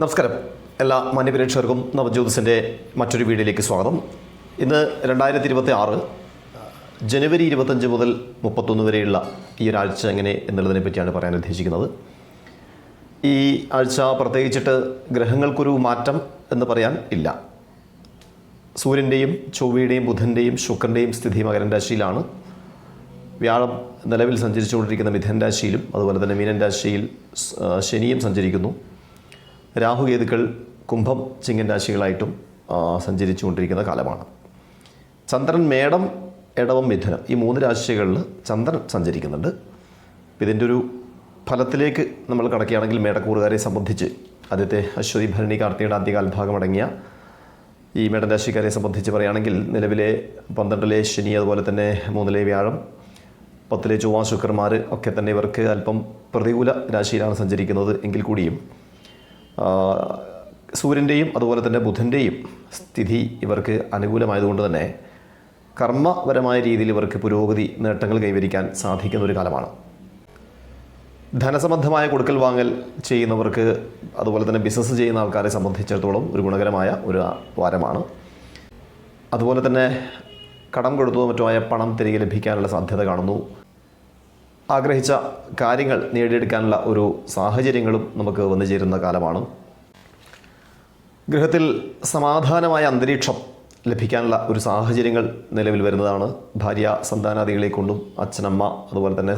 നമസ്കാരം. എല്ലാ മാന്യപ്രേക്ഷകർക്കും നവജ്യോതിസിന്റെ മറ്റൊരു വീഡിയോയിലേക്ക് സ്വാഗതം. ഇന്ന് രണ്ടായിരത്തി ഇരുപത്തി ആറ് ജനുവരി ഇരുപത്തഞ്ച് മുതൽ മുപ്പത്തൊന്ന് വരെയുള്ള ഈ ഒരാഴ്ച എങ്ങനെ എന്നുള്ളതിനെ പറ്റിയാണ് പറയാൻ ഉദ്ദേശിക്കുന്നത്. ഈ ആഴ്ച പ്രത്യേകിച്ചിട്ട് ഗ്രഹങ്ങൾക്കൊരു മാറ്റം എന്ന് പറയാൻ ഇല്ല. സൂര്യന്റെയും ചൊവ്വയുടെയും ബുധന്റെയും ശുക്രന്റെയും സ്ഥിതി മകരൻ രാശിയിലാണ്. വ്യാഴം നിലവിൽ സഞ്ചരിച്ചുകൊണ്ടിരിക്കുന്ന മിഥൻ രാശിയിലും അതുപോലെ തന്നെ മീനൻ രാശിയിൽ ശനിയും സഞ്ചരിക്കുന്നു. രാഹുകേതുക്കൾ കുംഭം ചിങ്ങൻ രാശികളായിട്ടും സഞ്ചരിച്ചുകൊണ്ടിരിക്കുന്ന കാലമാണ്. ചന്ദ്രൻ മേടം ഇടവം മിഥുനം ഈ മൂന്ന് രാശികളിൽ ചന്ദ്രൻ സഞ്ചരിക്കുന്നുണ്ട്. ഇതിന്റെ ഒരു ഫലത്തിലേക്ക് നമ്മൾ കടക്കുകയാണെങ്കിൽ മേടക്കൂറുകാരെ സംബന്ധിച്ച് ആദ്യത്തെ അശ്വതി ഭരണി കാർത്തികയുടെ ആദ്യകാല ഭാഗമടങ്ങിയ ഈ മേടരാശിക്കാരെ സംബന്ധിച്ച് പറയുകയാണെങ്കിൽ നിലവിലെ പന്ത്രണ്ടിലെ ശനി അതുപോലെ തന്നെ മൂന്നിലെ വ്യാഴം പത്തിലെ ചൊവ്വ ശുക്രന്മാർ ഒക്കെ തന്നെ ഇവർക്ക് അല്പം പ്രതികൂല രാശിയിലാണ് സഞ്ചരിക്കുന്നത് എങ്കിൽ കൂടിയും സൂര്യന്റെയും അതുപോലെ തന്നെ ബുധന്റെയും സ്ഥിതി ഇവർക്ക് അനുകൂലമായതുകൊണ്ട് തന്നെ കർമ്മപരമായ രീതിയിൽ ഇവർക്ക് പുരോഗതി നേട്ടങ്ങൾ കൈവരിക്കാൻ സാധിക്കുന്ന ഒരു കാലമാണ്. ധനസംബന്ധമായ കൊടുക്കൽ വാങ്ങൽ ചെയ്യുന്നവർക്ക് അതുപോലെ തന്നെ ബിസിനസ് ചെയ്യുന്ന ആൾക്കാരെ സംബന്ധിച്ചിടത്തോളം ഒരു ഗുണകരമായ ഒരു വാരമാണ്. അതുപോലെ തന്നെ കടം കൊടുത്തതോ മറ്റുമായ പണം തിരികെ ലഭിക്കാനുള്ള സാധ്യത കാണുന്നു. ആഗ്രഹിച്ച കാര്യങ്ങൾ നേടിയെടുക്കാനുള്ള ഒരു സാഹചര്യങ്ങളും നമുക്ക് വന്നു ചേരുന്ന കാലമാണ്. ഗൃഹത്തിൽ സമാധാനമായ അന്തരീക്ഷം ലഭിക്കാനുള്ള ഒരു സാഹചര്യങ്ങൾ നിലവിൽ വരുന്നതാണ്. ഭാര്യ സന്താനാദികളെ കൊണ്ടും അച്ഛനമ്മ അതുപോലെ തന്നെ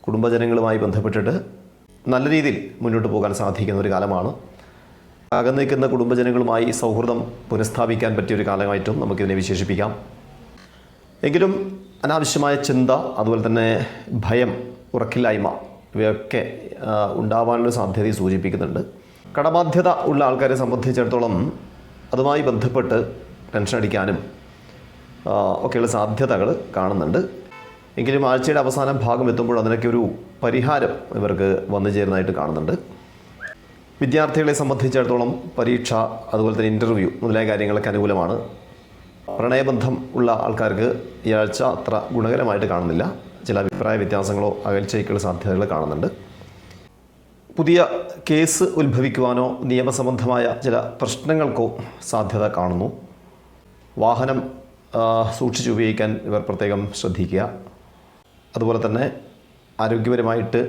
കുടുംബജനങ്ങളുമായി ബന്ധപ്പെട്ടിട്ട് നല്ല രീതിയിൽ മുന്നോട്ട് പോകാൻ സാധിക്കുന്ന ഒരു കാലമാണ്. അകന്നു നിൽക്കുന്ന കുടുംബജനങ്ങളുമായി സൗഹൃദം പുനഃസ്ഥാപിക്കാൻ പറ്റിയ ഒരു കാലമായിട്ടും നമുക്കിതിനെ വിശേഷിപ്പിക്കാം. എങ്കിലും അനാവശ്യമായ ചിന്ത അതുപോലെ തന്നെ ഭയം ഉറക്കില്ലായ്മ ഇവയൊക്കെ ഉണ്ടാവാനുള്ള സാധ്യതയെ സൂചിപ്പിക്കുന്നുണ്ട്. കടബാധ്യത ഉള്ള ആൾക്കാരെ സംബന്ധിച്ചിടത്തോളം അതുമായി ബന്ധപ്പെട്ട് ടെൻഷൻ അടിക്കാനും ഒക്കെയുള്ള സാധ്യതകൾ കാണുന്നുണ്ട്. എങ്കിലും ആഴ്ചയുടെ അവസാന ഭാഗം എത്തുമ്പോൾ അതിനൊക്കെ ഒരു പരിഹാരം ഇവർക്ക് വന്നു ചേരുന്നതായിട്ട് കാണുന്നുണ്ട്. വിദ്യാർത്ഥികളെ സംബന്ധിച്ചിടത്തോളം പരീക്ഷ അതുപോലെ തന്നെ ഇന്റർവ്യൂ മുതലായ കാര്യങ്ങളൊക്കെ അനുകൂലമാണ്. പ്രണയബന്ധം ഉള്ള ആൾക്കാർക്ക് ഈ ആഴ്ച അത്ര ഗുണകരമായിട്ട് കാണുന്നില്ല. ചില അഭിപ്രായ വ്യത്യാസങ്ങളോ അകൽച്ചയ്ക്കുള്ള സാധ്യതകൾ കാണുന്നുണ്ട്. പുതിയ കേസ് ഉത്ഭവിക്കുവാനോ നിയമസംബന്ധമായ ചില പ്രശ്നങ്ങൾക്കോ സാധ്യത കാണുന്നു. വാഹനം സൂക്ഷിച്ച് ഉപയോഗിക്കാൻ ഇവർ പ്രത്യേകം ശ്രദ്ധിക്കുക. അതുപോലെ തന്നെ ആരോഗ്യപരമായിട്ട്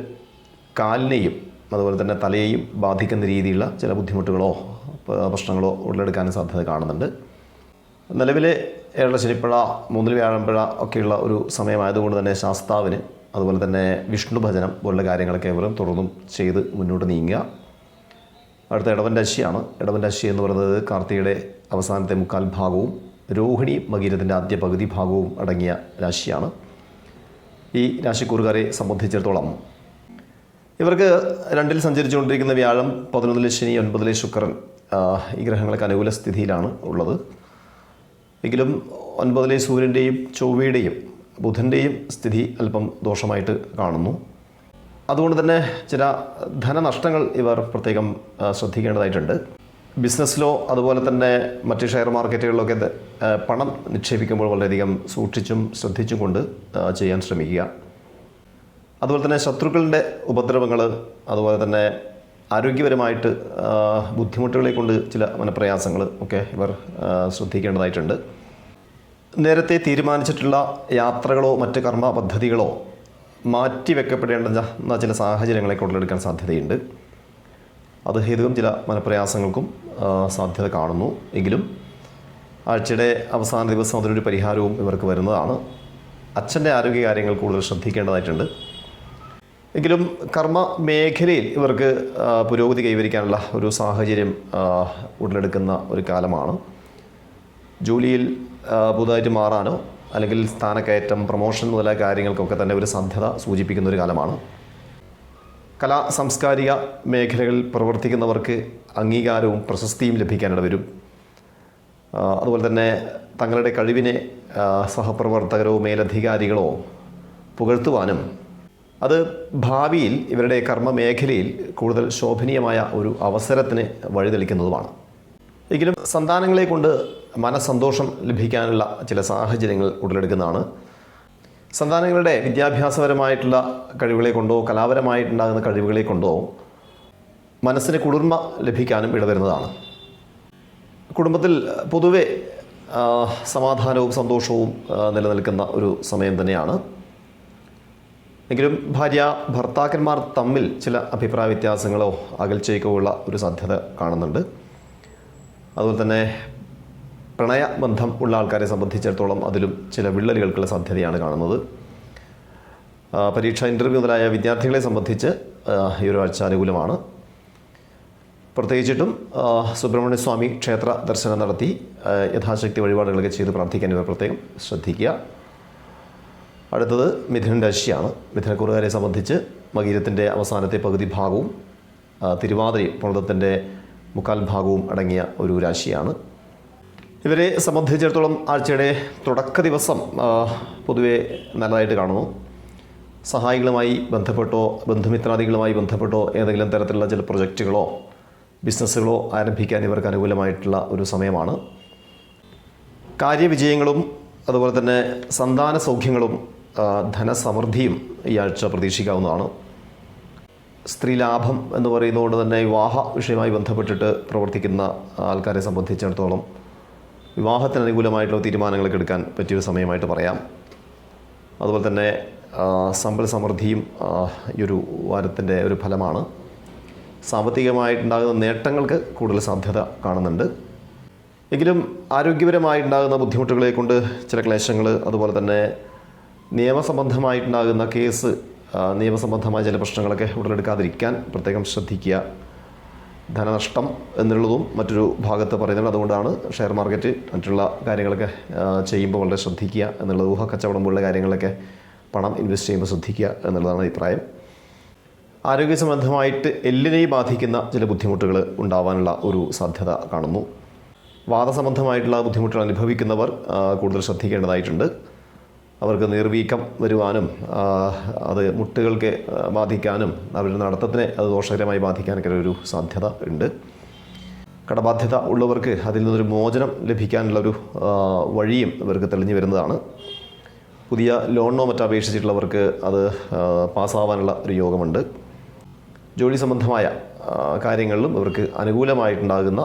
കാലിനെയും അതുപോലെ തന്നെ തലയെയും ബാധിക്കുന്ന രീതിയിലുള്ള ചില ബുദ്ധിമുട്ടുകളോ പ്രശ്നങ്ങളോ ഉടലെടുക്കാനും സാധ്യത കാണുന്നുണ്ട്. നിലവിലെ ഏഴര ശനിപ്പഴ മൂന്നിൽ വ്യാഴമ്പഴ ഒക്കെയുള്ള ഒരു സമയമായതുകൊണ്ട് തന്നെ ശാസ്താവിന് അതുപോലെ തന്നെ വിഷ്ണു ഭജനം പോലുള്ള കാര്യങ്ങളൊക്കെ ഇവരും തുടർന്നും ചെയ്ത് മുന്നോട്ട് നീങ്ങുക. അടുത്ത ഇടവൻ രാശിയാണ്. ഇടവൻ രാശി എന്ന് പറയുന്നത് കാർത്തികയുടെ അവസാനത്തെ മുക്കാൽ ഭാഗവും രോഹിണി മകീരത്തിന്റെ ആദ്യ പകുതി ഭാഗവും അടങ്ങിയ രാശിയാണ്. ഈ രാശിക്കൂറുകാരെ സംബന്ധിച്ചിടത്തോളം ഇവർക്ക് രണ്ടിൽ സഞ്ചരിച്ചുകൊണ്ടിരിക്കുന്ന വ്യാഴം പതിനൊന്നിലെ ശനി ഒൻപതിലെ ശുക്രൻ ഈ ഗ്രഹങ്ങൾക്ക് അനുകൂല സ്ഥിതിയിലാണ് ഉള്ളത്. എങ്കിലും ഒൻപതിലെ സൂര്യന്റെയും ചൊവ്വയുടെയും ബുധന്റെയും സ്ഥിതി അല്പം ദോഷമായിട്ട് കാണുന്നു. അതുകൊണ്ട് തന്നെ ചില ധനനഷ്ടങ്ങൾ ഇവർ പ്രത്യേകം ശ്രദ്ധിക്കേണ്ടതായിട്ടുണ്ട്. ബിസിനസ്സിലോ അതുപോലെ തന്നെ മറ്റ് ഷെയർ മാർക്കറ്റുകളിലൊക്കെ പണം നിക്ഷേപിക്കുമ്പോൾ വളരെയധികം സൂക്ഷിച്ചും ശ്രദ്ധിച്ചും കൊണ്ട് ചെയ്യാൻ ശ്രമിക്കുക. അതുപോലെ തന്നെ ശത്രുക്കളുടെ ഉപദ്രവങ്ങൾ അതുപോലെ തന്നെ ആരോഗ്യപരമായിട്ട് ബുദ്ധിമുട്ടുകളെ കൊണ്ട് ചില മനപ്രയാസങ്ങൾ ഒക്കെ ഇവർ ശ്രദ്ധിക്കേണ്ടതായിട്ടുണ്ട്. നേരത്തെ തീരുമാനിച്ചിട്ടുള്ള യാത്രകളോ മറ്റ് കർമ്മ പദ്ധതികളോ മാറ്റി വെക്കപ്പെടേണ്ട ചില സാഹചര്യങ്ങളെ കൊണ്ടെടുക്കാൻ സാധ്യതയുണ്ട്. അത് ഹേതുവും ചില മനപ്രയാസങ്ങൾക്കും സാധ്യത കാണുന്നു. എങ്കിലും ആഴ്ചയുടെ അവസാന ദിവസം അതിനൊരു പരിഹാരവും ഇവർക്ക് വരുന്നതാണ്. അച്ഛന്റെ ആരോഗ്യകാര്യങ്ങൾ കൂടുതൽ ശ്രദ്ധിക്കേണ്ടതായിട്ടുണ്ട്. എങ്കിലും കർമ്മ മേഖലയിൽ ഇവർക്ക് പുരോഗതി കൈവരിക്കാനുള്ള ഒരു സാഹചര്യം ഉടലെടുക്കുന്ന ഒരു കാലമാണ്. ജോലിയിൽ പുതുതായിട്ട് മാറാനോ അല്ലെങ്കിൽ സ്ഥാനക്കയറ്റം പ്രൊമോഷൻ മുതലായ കാര്യങ്ങൾക്കൊക്കെ തന്നെ ഒരു സാധ്യത സൂചിപ്പിക്കുന്ന ഒരു കാലമാണ്. കലാ സാംസ്കാരിക മേഖലകളിൽ പ്രവർത്തിക്കുന്നവർക്ക് അംഗീകാരവും പ്രശസ്തിയും ലഭിക്കാനിട വരും. അതുപോലെ തന്നെ തങ്ങളുടെ കഴിവിനെ സഹപ്രവർത്തകരോ മേലധികാരികളോ പുകഴ്ത്തുവാനും അത് ഭാവിയിൽ ഇവരുടെ കർമ്മമേഖലയിൽ കൂടുതൽ ശോഭനീയമായ ഒരു അവസരത്തിന് വഴിതെളിക്കുന്നതുമാണ്. എങ്കിലും സന്താനങ്ങളെ കൊണ്ട് മനസ്സന്തോഷം ലഭിക്കാനുള്ള ചില സാഹചര്യങ്ങൾ ഉടലെടുക്കുന്നതാണ്. സന്താനങ്ങളുടെ വിദ്യാഭ്യാസപരമായിട്ടുള്ള കഴിവുകളെ കൊണ്ടോ കലാപരമായിട്ടുണ്ടാകുന്ന കഴിവുകളെ കൊണ്ടോ മനസ്സിന് കുളിർമ ലഭിക്കാനും ഇടവരുന്നതാണ്. കുടുംബത്തിൽ പൊതുവെ സമാധാനവും സന്തോഷവും നിലനിൽക്കുന്ന ഒരു സമയം തന്നെയാണ്. എങ്കിലും ഭാര്യ ഭർത്താക്കന്മാർ തമ്മിൽ ചില അഭിപ്രായ വ്യത്യാസങ്ങളോ അകൽച്ചയ്ക്കോ ഉള്ള ഒരു സാധ്യത കാണുന്നുണ്ട്. അതുപോലെ തന്നെ പ്രണയ ബന്ധം ഉള്ള ആൾക്കാരെ സംബന്ധിച്ചിടത്തോളം അതിലും ചില വിള്ളലുകൾക്കുള്ള സാധ്യതയാണ് കാണുന്നത്. പരീക്ഷ ഇന്റർവ്യൂ മുതലായ വിദ്യാർത്ഥികളെ സംബന്ധിച്ച് ഈ ഒരു ആഴ്ച അനുകൂലമാണ്. പ്രത്യേകിച്ചിട്ടും സുബ്രഹ്മണ്യ സ്വാമി ക്ഷേത്ര ദർശനം നടത്തി യഥാശക്തി വഴിപാടുകളൊക്കെ ചെയ്ത് പ്രാർത്ഥിക്കാൻ ഇവർ പ്രത്യേകം ശ്രദ്ധിക്കുക. അടുത്തത് മിഥുനൻ രാശിയാണ്. മിഥുനക്കുറുകാരെ സംബന്ധിച്ച് മകീരത്തിന്റെ അവസാനത്തെ പകുതി ഭാഗവും തിരുവാതിരി പുണതത്തിന്റെ മുക്കാൽ ഭാഗവും അടങ്ങിയ ഒരു രാശിയാണ്. ഇവരെ സംബന്ധിച്ചിടത്തോളം ആഴ്ചയുടെ തുടക്ക ദിവസം പൊതുവെ നല്ലതായിട്ട് കാണുന്നു. സഹായികളുമായി ബന്ധപ്പെട്ടോ ബന്ധുമിത്രാദികളുമായി ബന്ധപ്പെട്ടോ ഏതെങ്കിലും തരത്തിലുള്ള ചില പ്രൊജക്റ്റുകളോ ബിസിനസ്സുകളോ ആരംഭിക്കാൻ ഇവർക്ക് അനുകൂലമായിട്ടുള്ള ഒരു സമയമാണ്. കാര്യവിജയങ്ങളും അതുപോലെ തന്നെ സന്താന സൗഖ്യങ്ങളും ധനസമൃദ്ധിയും ഈ ആഴ്ച പ്രതീക്ഷിക്കാവുന്നതാണ്. സ്ത്രീ ലാഭം എന്ന് പറയുന്നതുകൊണ്ട് തന്നെ വിവാഹ വിഷയമായി ബന്ധപ്പെട്ടിട്ട് പ്രവർത്തിക്കുന്ന ആൾക്കാരെ സംബന്ധിച്ചിടത്തോളം വിവാഹത്തിന് അനുകൂലമായിട്ടുള്ള തീരുമാനങ്ങളൊക്കെ എടുക്കാൻ പറ്റിയൊരു സമയമായിട്ട് പറയാം. അതുപോലെ തന്നെ സമ്പൽ സമൃദ്ധിയും ഈ ഒരു വാരത്തിന്റെ ഒരു ഫലമാണ്. സാമ്പത്തികമായിട്ടുണ്ടാകുന്ന നേട്ടങ്ങൾക്ക് കൂടുതൽ സാധ്യത കാണുന്നുണ്ട്. എങ്കിലും ആരോഗ്യപരമായിട്ടുണ്ടാകുന്ന ബുദ്ധിമുട്ടുകളെ കൊണ്ട് ചില ക്ലേശങ്ങൾ അതുപോലെ തന്നെ നിയമസംബന്ധമായിട്ടുണ്ടാകുന്ന കേസ് നിയമസംബന്ധമായ ചില പ്രശ്നങ്ങളൊക്കെ ഉടലെടുക്കാതിരിക്കാൻ പ്രത്യേകം ശ്രദ്ധിക്കുക. ധനനഷ്ടം എന്നുള്ളതും മറ്റൊരു ഭാഗത്ത് പറയുന്നത് അതുകൊണ്ടാണ് ഷെയർ മാർക്കറ്റ് മറ്റുള്ള കാര്യങ്ങളൊക്കെ ചെയ്യുമ്പോൾ വളരെ ശ്രദ്ധിക്കുക എന്നുള്ളത് ഊഹ കച്ചവടം പോലുള്ള കാര്യങ്ങളൊക്കെ പണം ഇൻവെസ്റ്റ് ചെയ്യുമ്പോൾ ശ്രദ്ധിക്കുക എന്നുള്ളതാണ് അഭിപ്രായം. ആരോഗ്യ സംബന്ധമായിട്ട് എല്ലിനെയും ബാധിക്കുന്ന ചില ബുദ്ധിമുട്ടുകൾ ഉണ്ടാവാനുള്ള ഒരു സാധ്യത കാണുന്നു. വാദസംബന്ധമായിട്ടുള്ള ബുദ്ധിമുട്ടുകൾ അനുഭവിക്കുന്നവർ കൂടുതൽ ശ്രദ്ധിക്കേണ്ടതായിട്ടുണ്ട്. അവർക്ക് നീർവീക്കം വരുവാനും അത് മുട്ടുകൾക്ക് ബാധിക്കാനും അവരുടെ നടത്തത്തിനെ അത് ദോഷകരമായി ബാധിക്കാനൊക്കെ ഒരു സാധ്യത ഉണ്ട്. കടബാധ്യത ഉള്ളവർക്ക് അതിൽ നിന്നൊരു മോചനം ലഭിക്കാനുള്ള ഒരു ആ, വഴിയും ഇവർക്ക് തെളിഞ്ഞു വരുന്നതാണ്. പുതിയ ലോണോ മറ്റോ അപേക്ഷിച്ചിട്ടുള്ളവർക്ക് അത് പാസ്സാവാനുള്ള ഒരു യോഗമുണ്ട്. ജോലി സംബന്ധമായ കാര്യങ്ങളിലും ഇവർക്ക് അനുകൂലമായിട്ടുണ്ടാകുന്ന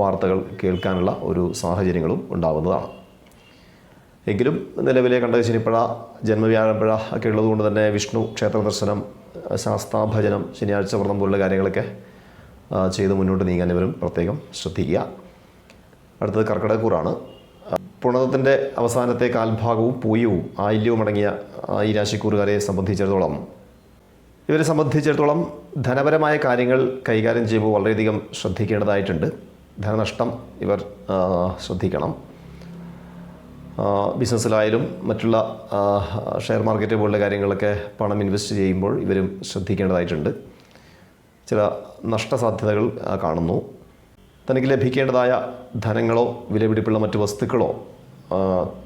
വാർത്തകൾ കേൾക്കാനുള്ള ഒരു സാഹചര്യങ്ങളും ഉണ്ടാകുന്നതാണ് എങ്കിലും നിലവിലെ കണ്ട ശനിപ്പഴ ജന്മവ്യാഴപ്പഴ ഒക്കെ ഉള്ളതുകൊണ്ട് തന്നെ വിഷ്ണു ക്ഷേത്ര ദർശനം ശാസ്താഭജനം ശനിയാഴ്ച വ്രതം പോലുള്ള കാര്യങ്ങളൊക്കെ ചെയ്ത് മുന്നോട്ട് നീങ്ങാൻ ഇവരും പ്രത്യേകം ശ്രദ്ധിക്കുക. അടുത്തത് കർക്കിടകക്കൂറാണ്. പുണതത്തിന്റെ അവസാനത്തെ കാൽഭാഗവും പൂയവും ആയില്യവും അടങ്ങിയ ഈ രാശിക്കൂറുകാരെ സംബന്ധിച്ചിടത്തോളം ഇവരെ സംബന്ധിച്ചിടത്തോളം ധനപരമായ കാര്യങ്ങൾ കൈകാര്യം ചെയ്യുമ്പോൾ വളരെയധികം ശ്രദ്ധിക്കേണ്ടതായിട്ടുണ്ട്. ധനനഷ്ടം ഇവർ ശ്രദ്ധിക്കണം. ബിസിനസ്സിലായാലും മറ്റുള്ള ഷെയർ മാർക്കറ്റ് പോലുള്ള കാര്യങ്ങളൊക്കെ പണം ഇൻവെസ്റ്റ് ചെയ്യുമ്പോൾ ഇവരും ശ്രദ്ധിക്കേണ്ടതായിട്ടുണ്ട്. ചില നഷ്ടസാധ്യതകൾ കാണുന്നു. തനിക്ക് ലഭിക്കേണ്ടതായ ധനങ്ങളോ വിലപിടിപ്പുള്ള മറ്റു വസ്തുക്കളോ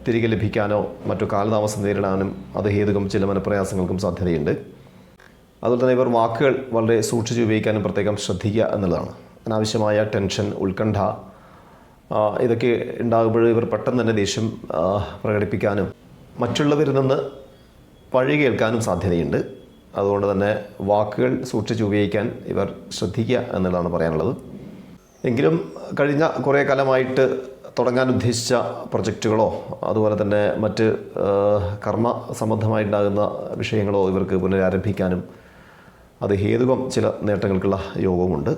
തിരികെ ലഭിക്കാനോ മറ്റു കാലതാമസം നേരിടാനും അത് ഹേതുകം ചില മനപ്രയാസങ്ങൾക്കും സാധ്യതയുണ്ട്. അതുപോലെ തന്നെ ഇവർ വാക്കുകൾ വളരെ സൂക്ഷിച്ച് ഉപയോഗിക്കാനും പ്രത്യേകം ശ്രദ്ധിക്കുക എന്നുള്ളതാണ് അനാവശ്യമായ ടെൻഷൻ ഉത്കണ്ഠ ഇതൊക്കെ ഉണ്ടാകുമ്പോൾ ഇവർ പെട്ടെന്ന് തന്നെ ദേഷ്യം പ്രകടിപ്പിക്കാനും മറ്റുള്ളവരിൽ നിന്ന് പഴി കേൾക്കാനും സാധ്യതയുണ്ട്. അതുകൊണ്ട് തന്നെ വാക്കുകൾ സൂക്ഷിച്ച് ഉപയോഗിക്കാൻ ഇവർ ശ്രദ്ധിക്കുക എന്നുള്ളതാണ് പറയാനുള്ളത്. എങ്കിലും കഴിഞ്ഞ കുറേ കാലമായിട്ട് തുടങ്ങാൻ ഉദ്ദേശിച്ച പ്രൊജക്റ്റുകളോ അതുപോലെ തന്നെ മറ്റ് കർമ്മ സംബന്ധമായിട്ടുണ്ടാകുന്ന വിഷയങ്ങളോ ഇവർക്ക് പുനരാരംഭിക്കാനും അത് ഹേതുകം ചില നേട്ടങ്ങൾക്കുള്ള യോഗവുമുണ്ട്.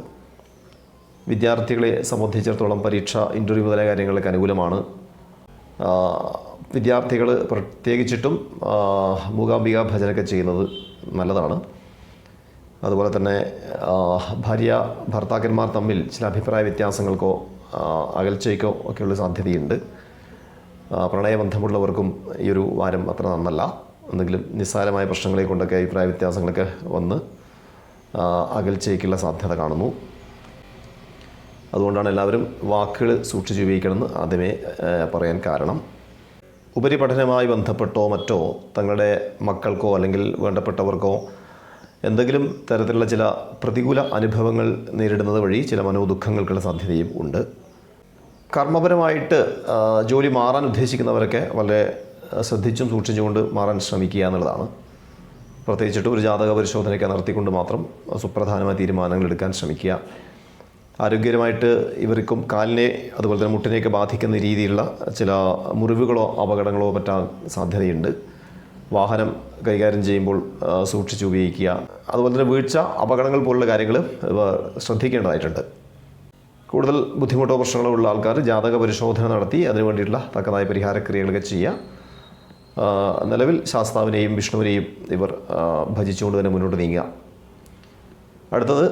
വിദ്യാർത്ഥികളെ സംബന്ധിച്ചിടത്തോളം പരീക്ഷ ഇന്റർവ്യൂ മുതലായ കാര്യങ്ങൾക്ക് അനുകൂലമാണ്. വിദ്യാർത്ഥികൾ പ്രത്യേകിച്ചിട്ടും മൂകാംബിക ഭജനൊക്കെ ചെയ്യുന്നത് നല്ലതാണ്. അതുപോലെ തന്നെ ഭാര്യ ഭർത്താക്കന്മാർ തമ്മിൽ ചില അഭിപ്രായ വ്യത്യാസങ്ങൾക്കോ അകൽച്ചയ്ക്കോ ഒക്കെയുള്ള സാധ്യതയുണ്ട്. പ്രണയബന്ധമുള്ളവർക്കും ഈ ഒരു വാരം അത്ര നന്നല്ല. എന്തെങ്കിലും നിസ്സാരമായ പ്രശ്നങ്ങളെ കൊണ്ടൊക്കെ അഭിപ്രായ വ്യത്യാസങ്ങളൊക്കെ വന്ന് അകൽച്ചയ്ക്കുള്ള സാധ്യത കാണുന്നു. അതുകൊണ്ടാണ് എല്ലാവരും വാക്കുകൾ സൂക്ഷിച്ച് ഉപയോഗിക്കണമെന്ന് ആദ്യമേ പറയാൻ കാരണം. ഉപരിപഠനവുമായി ബന്ധപ്പെട്ടോ മറ്റോ തങ്ങളുടെ മക്കൾക്കോ അല്ലെങ്കിൽ വേണ്ടപ്പെട്ടവർക്കോ എന്തെങ്കിലും തരത്തിലുള്ള ചില പ്രതികൂല അനുഭവങ്ങൾ നേരിടുന്നത് വഴി ചില മനോദുഃഖങ്ങൾക്കുള്ള സാധ്യതയും ഉണ്ട്. കർമ്മപരമായിട്ട് ജോലി മാറാൻ ഉദ്ദേശിക്കുന്നവരൊക്കെ വളരെ ശ്രദ്ധിച്ചും സൂക്ഷിച്ചുകൊണ്ട് മാറാൻ ശ്രമിക്കുക എന്നുള്ളതാണ്. പ്രത്യേകിച്ചിട്ട് ഒരു ജാതക പരിശോധനയൊക്കെ നടത്തിക്കൊണ്ട് മാത്രം സുപ്രധാനമായ തീരുമാനങ്ങൾ എടുക്കാൻ ശ്രമിക്കുക. ആരോഗ്യപരമായിട്ട് ഇവർക്കും കാലിനെ അതുപോലെ തന്നെ മുട്ടിനെയൊക്കെ ബാധിക്കുന്ന രീതിയിലുള്ള ചില മുറിവുകളോ അപകടങ്ങളോ പറ്റാൻ സാധ്യതയുണ്ട്. വാഹനം കൈകാര്യം ചെയ്യുമ്പോൾ സൂക്ഷിച്ച് ഉപയോഗിക്കുക. അതുപോലെ തന്നെ വീഴ്ച അപകടങ്ങൾ പോലുള്ള കാര്യങ്ങൾ ശ്രദ്ധിക്കേണ്ടതായിട്ടുണ്ട്. കൂടുതൽ ബുദ്ധിമുട്ടോ പ്രശ്നങ്ങളോ ഉള്ള ആൾക്കാർ ജാതക പരിശോധന നടത്തി അതിനു വേണ്ടിയിട്ടുള്ള തക്കതായ പരിഹാരക്രിയകളൊക്കെ ചെയ്യുക. നിലവിൽ ശാസ്താവിനെയും വിഷ്ണുവിനെയും ഇവർ ഭജിച്ചുകൊണ്ട് തന്നെ മുന്നോട്ട് നീങ്ങുക. അടുത്തത്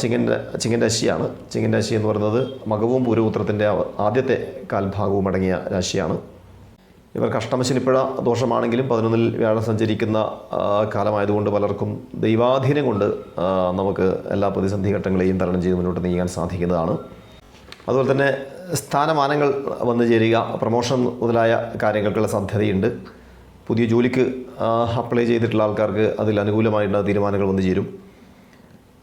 ചിങ്ങൻ ചിങ്ങന്റെ ചിങ്ങന്റെ രാശിയാണ്. ചിങ്ങൻ രാശി എന്ന് പറയുന്നത് മകവും പൂരപുത്രത്തിന്റെ ആദ്യത്തെ കാൽഭാഗവും അടങ്ങിയ രാശിയാണ്. ഇവർ അഷ്ടമശനിപ്പുഴ ദോഷമാണെങ്കിലും പതിനൊന്നിൽ വ്യാഴം സഞ്ചരിക്കുന്ന കാലമായതുകൊണ്ട് പലർക്കും ദൈവാധീനം കൊണ്ട് നമുക്ക് എല്ലാ പ്രതിസന്ധി ഘട്ടങ്ങളെയും തരണം ചെയ്ത് മുന്നോട്ട് നീങ്ങാൻ സാധിക്കുന്നതാണ്. അതുപോലെ തന്നെ സ്ഥാനമാനങ്ങൾ വന്നു ചേരുക പ്രൊമോഷൻ മുതലായ കാര്യങ്ങൾക്കുള്ള സാധ്യതയുണ്ട്. പുതിയ ജോലിക്ക് അപ്ലൈ ചെയ്തിട്ടുള്ള ആൾക്കാർക്ക് അതിൽ അനുകൂലമായിട്ടുള്ള തീരുമാനങ്ങൾ വന്നു ചേരും.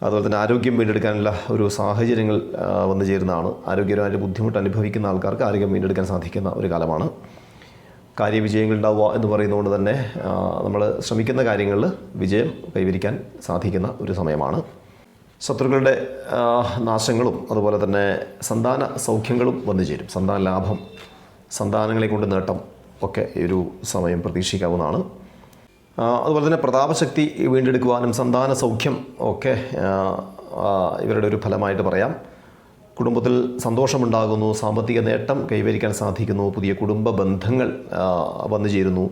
അതുപോലെ തന്നെ ആരോഗ്യം വീണ്ടെടുക്കാനുള്ള ഒരു സാഹചര്യങ്ങൾ വന്നു ചേരുന്നതാണ്. ആരോഗ്യപരമായിട്ട് ബുദ്ധിമുട്ട് അനുഭവിക്കുന്ന ആൾക്കാർക്ക് ആരോഗ്യം വീണ്ടെടുക്കാൻ സാധിക്കുന്ന ഒരു കാലമാണ്. കാര്യവിജയങ്ങൾ ഉണ്ടാവുക എന്ന് പറയുന്നതുകൊണ്ട് തന്നെ നമ്മൾ ശ്രമിക്കുന്ന കാര്യങ്ങളിൽ വിജയം കൈവരിക്കാൻ സാധിക്കുന്ന ഒരു സമയമാണ്. ശത്രുക്കളുടെ നാശങ്ങളും അതുപോലെ തന്നെ സന്താന സൗഖ്യങ്ങളും വന്നു ചേരും. സന്താന ലാഭം സന്താനങ്ങളെ കൊണ്ട് നേട്ടം ഒക്കെ ഈ ഒരു സമയം പ്രതീക്ഷിക്കാവുന്നതാണ്. അതുപോലെ തന്നെ പ്രതാപശക്തി വീണ്ടെടുക്കുവാനും സന്താന സൗഖ്യം ഒക്കെ ഇവരുടെ ഒരു ഫലമായിട്ട് പറയാം. കുടുംബത്തിൽ സന്തോഷമുണ്ടാകുന്നു സാമ്പത്തിക നേട്ടം കൈവരിക്കാൻ സാധിക്കുന്നു പുതിയ കുടുംബ ബന്ധങ്ങൾ വന്നു ചേരുന്നു.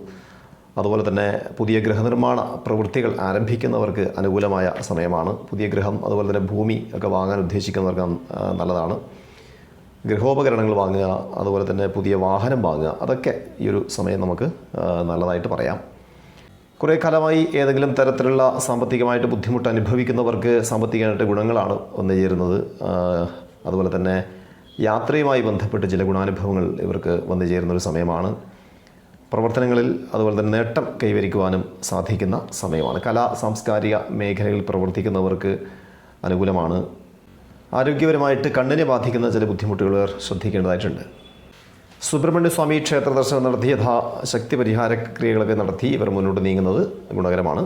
അതുപോലെ തന്നെ പുതിയ ഗൃഹനിർമ്മാണ പ്രവൃത്തികൾ ആരംഭിക്കുന്നവർക്ക് അനുകൂലമായ സമയമാണ്. പുതിയ ഗൃഹം അതുപോലെ തന്നെ ഭൂമി ഒക്കെ വാങ്ങാൻ ഉദ്ദേശിക്കുന്നവർക്ക് നല്ലതാണ്. ഗൃഹോപകരണങ്ങൾ വാങ്ങുക അതുപോലെ തന്നെ പുതിയ വാഹനം വാങ്ങുക അതൊക്കെ ഈ ഒരു സമയം നമുക്ക് നല്ലതായിട്ട് പറയാം. കുറേ കാലമായി ഏതെങ്കിലും തരത്തിലുള്ള സാമ്പത്തികമായിട്ട് ബുദ്ധിമുട്ട് അനുഭവിക്കുന്നവർക്ക് സാമ്പത്തികമായിട്ട് ഗുണങ്ങളാണ് വന്നു ചേരുന്നത് അതുപോലെ തന്നെ യാത്രയുമായി ബന്ധപ്പെട്ട് ചില ഗുണാനുഭവങ്ങൾ ഇവർക്ക് വന്നു ചേരുന്ന ഒരു സമയമാണ്. പ്രവർത്തനങ്ങളിൽ അതുപോലെ തന്നെ നേട്ടം കൈവരിക്കുവാനും സാധിക്കുന്ന സമയമാണ്. കലാ സാംസ്കാരിക മേഖലയിൽ പ്രവർത്തിക്കുന്നവർക്ക് അനുകൂലമാണ്. ആരോഗ്യപരമായിട്ട് കണ്ണിനെ ബാധിക്കുന്ന ചില ബുദ്ധിമുട്ടുകൾ ശ്രദ്ധിക്കേണ്ടതായിട്ടുണ്ട്. സുബ്രഹ്മണ്യ സ്വാമി ക്ഷേത്ര ദർശനം നടത്തി യഥാ ശക്തി പരിഹാര ക്രിയകളൊക്കെ നടത്തി ഇവർ മുന്നോട്ട് നീങ്ങുന്നത് ഗുണകരമാണ്.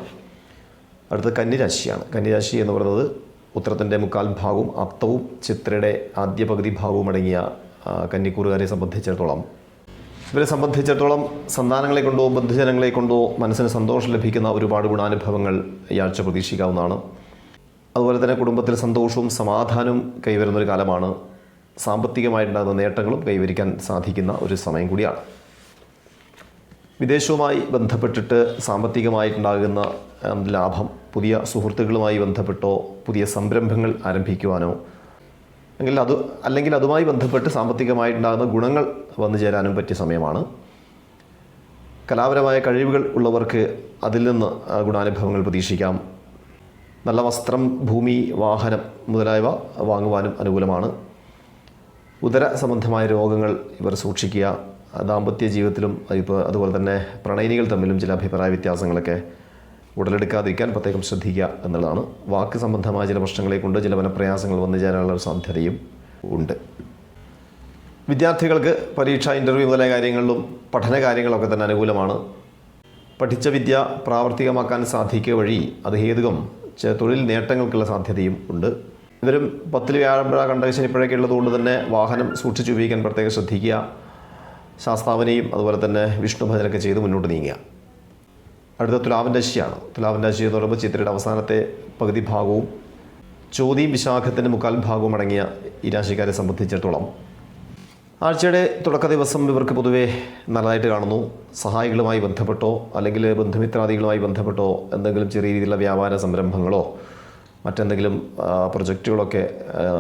അടുത്ത കന്നിരാശിയാണ് കന്നിരാശി എന്ന് പറയുന്നത് ഉത്തരത്തിന്റെ മുക്കാൽ ഭാഗവും അത്തവും ചിത്രയുടെ ആദ്യ പകുതി ഭാഗവും അടങ്ങിയ കന്നിക്കൂറുകാരെ സംബന്ധിച്ചിടത്തോളം. ഇവരെ സംബന്ധിച്ചിടത്തോളം സന്താനങ്ങളെ കൊണ്ടോ ബന്ധുജനങ്ങളെ കൊണ്ടോ മനസ്സിന് സന്തോഷം ലഭിക്കുന്ന ഒരുപാട് ഗുണാനുഭവങ്ങൾ ഈ ആഴ്ച പ്രതീക്ഷിക്കാവുന്നതാണ്. അതുപോലെ തന്നെ കുടുംബത്തിൽ സന്തോഷവും സമാധാനവും കൈവരുന്നൊരു കാലമാണ് സാമ്പത്തികമായിട്ടുണ്ടാകുന്ന നേട്ടങ്ങളും കൈവരിക്കാൻ സാധിക്കുന്ന ഒരു സമയം കൂടിയാണ്. വിദേശവുമായി ബന്ധപ്പെട്ടിട്ട് സാമ്പത്തികമായിട്ടുണ്ടാകുന്ന ലാഭം പുതിയ സുഹൃത്തുക്കളുമായി ബന്ധപ്പെട്ടോ പുതിയ സംരംഭങ്ങൾ ആരംഭിക്കുവാനോ അല്ലെങ്കിൽ അത് അല്ലെങ്കിൽ അതുമായി ബന്ധപ്പെട്ട് സാമ്പത്തികമായിട്ടുണ്ടാകുന്ന ഗുണങ്ങൾ വന്നു ചേരാനും പറ്റിയ സമയമാണ്. കലാപരമായ കഴിവുകൾ ഉള്ളവർക്ക് അതിൽ നിന്ന് ഗുണാനുഭവങ്ങൾ പ്രതീക്ഷിക്കാം. നല്ല വസ്ത്രം ഭൂമി വാഹനം മുതലായവ വാങ്ങുവാനും അനുകൂലമാണ്. ഉദര സംബന്ധമായ രോഗങ്ങൾ ഇവർ സൂക്ഷിക്കുക. ദാമ്പത്യ ജീവിതത്തിലും ഇപ്പോൾ അതുപോലെ തന്നെ പ്രണയിനികൾ തമ്മിലും ചില അഭിപ്രായ വ്യത്യാസങ്ങളൊക്കെ ഉടലെടുക്കാതിരിക്കാൻ പ്രത്യേകം ശ്രദ്ധിക്കുക എന്നുള്ളതാണ്. വാക്ക് സംബന്ധമായ ചില പ്രശ്നങ്ങളെ കൊണ്ട് ചില മനപ്രയാസങ്ങൾ വന്നു ചേരാനുള്ള സാധ്യതയും ഉണ്ട്. വിദ്യാർത്ഥികൾക്ക് പരീക്ഷ ഇന്റർവ്യൂ മുതലായ കാര്യങ്ങളിലും പഠന കാര്യങ്ങളൊക്കെ തന്നെ അനുകൂലമാണ്. പഠിച്ച വിദ്യ പ്രാവർത്തികമാക്കാൻ സാധിക്കുക വഴി അത് ഹേതുകം തൊഴിൽ നേട്ടങ്ങൾക്കുള്ള സാധ്യതയും ഉണ്ട്. ഇവരും പത്തിൽ വ്യാഴമ്പഴ കണ്ടകശനിപ്പഴയൊക്കെ ഉള്ളതുകൊണ്ട് തന്നെ വാഹനം സൂക്ഷിച്ച് ഉപയോഗിക്കാൻ പ്രത്യേകം ശ്രദ്ധിക്കുക. ശാസ്താവനെയും അതുപോലെ തന്നെ വിഷ്ണു ഭജനൊക്കെ ചെയ്ത് മുന്നോട്ട് നീങ്ങുക. അടുത്ത തുലാവൻ രാശിയാണ്. തുലാവൻ രാശി എന്ന് പറയുമ്പോൾ ചിത്രയുടെ അവസാനത്തെ പകുതി ഭാഗവും ചോദ്യം വിശാഖത്തിന്റെ മുക്കാൽ ഭാഗവും അടങ്ങിയ ഈ രാശിക്കാരെ സംബന്ധിച്ചിടത്തോളം ആഴ്ചയുടെ തുടക്ക ദിവസം ഇവർക്ക് പൊതുവെ നല്ലതായിട്ട് കാണുന്നു. സഹായികളുമായി ബന്ധപ്പെട്ടോ അല്ലെങ്കിൽ ബന്ധുമിത്രാദികളുമായി ബന്ധപ്പെട്ടോ എന്തെങ്കിലും ചെറിയ രീതിയിലുള്ള വ്യാപാര സംരംഭങ്ങളോ മറ്റെന്തെങ്കിലും പ്രൊജക്റ്റുകളൊക്കെ